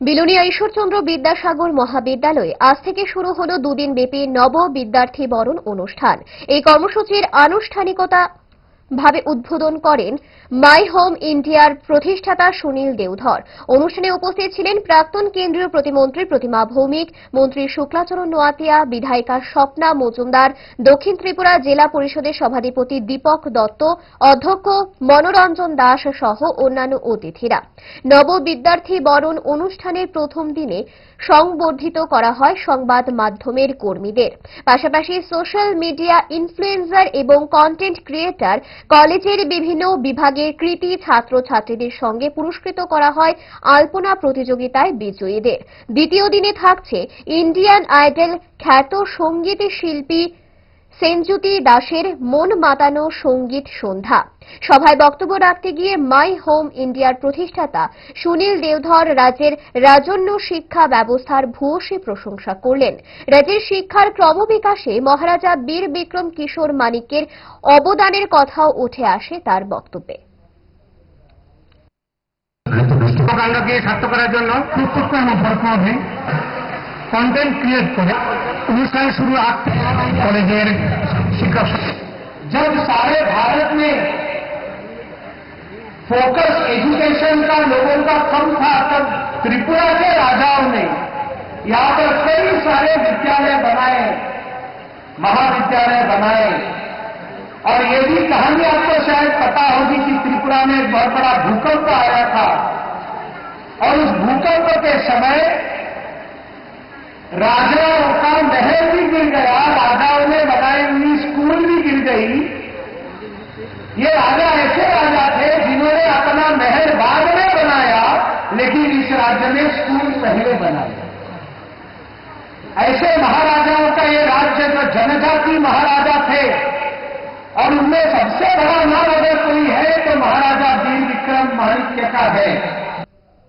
বিলোনিয়া ঈশ্বরচন্দ্র বিদ্যাসাগর মহাবিদ্যালয়ে আজ থেকে শুরু হল দুদিন ব্যাপী নব বিদ্যার্থী বরণ অনুষ্ঠান। এই কর্মসূচির আনুষ্ঠানিকতা ভাবে উদ্বোধন করেন মাই হোম ইন্ডিয়ার প্রতিষ্ঠাতা সুনীল দেওধর অনুষ্ঠানে উপস্থিত ছিলেন প্রাক্তন কেন্দ্রীয় প্রতিমন্ত্রী প্রতিমা ভৌমিক, মন্ত্রী শুক্লাচরণ নোয়াতিয়া, বিধায়িকা স্বপ্না মজুমদার, দক্ষিণ ত্রিপুরা জেলা পরিষদের সভাধিপতি দীপক দত্ত, অধ্যক্ষ মনোরঞ্জন দাস সহ অন্যান্য অতিথিরা। নব বিদ্যার্থী বরণ অনুষ্ঠানের প্রথম দিনে সংবর্ধিত করা হয় সংবাদ মাধ্যমের কর্মীদের। পাশাপাশি সোশ্যাল মিডিয়া ইনফ্লুয়েন্সার এবং কন্টেন্ট ক্রিয়েটার কলেজের বিভিন্ন বিভাগের কৃতি ছাত্রছাত্রীদের সঙ্গে পুরস্কৃত করা হয় আলপনা প্রতিযোগিতায় বিজয়ীদের। দ্বিতীয় দিনে থাকছে ইন্ডিয়ান আইডল খ্যাত সংগীত শিল্পী সেনজ্যোতি দাসের মন মাতানো সংগীত সন্ধ্যা। সভায় বক্তব্য রাখতে গিয়ে মাই হোম ইন্ডিয়ার প্রতিষ্ঠাতা সুনীল দেওধর রাজ্যের রাজন্য শিক্ষা ব্যবস্থার ভূয়সী প্রশংসা করলেন। রাজ্যের শিক্ষার ক্রমবিকাশে মহারাজা বীর বিক্রম কিশোর মানিকের অবদানের কথাও উঠে আসে তার বক্তব্যে। করার জন্য কন্টেন্ট ক্রিয়েট করে অনুষ্ঠান শুরু আগ থেকে কলেজের শিক্ষক जब सारे भारत में फोकस एजुकेशन का लोगों का कम था तब त्रिपुरा के राजाओं ने यहाँ पर कई सारे विद्यालय बनाए महाविद्यालय बनाए और ये भी कहानी आपको शायद पता होगी कि त्रिपुरा में एक बहुत बड़ा भूकंप आया था और उस भूकंप के समय राजाओं का महल भी गिर गया राजाओं ने बनाई हुई स्कूल भी गिर गई। ये राजा ऐसे राजा थे जिन्होंने अपना महल बाद में बनाया, लेकिन इस राज्य में स्कूल पहले बनाया ऐसे महाराजाओं का ये राज्य जो जनजाति महाराजा थे, और उनमें सबसे बड़ा नाम अगर कोई है तो महाराजा वीर विक्रम माणिक्य का है।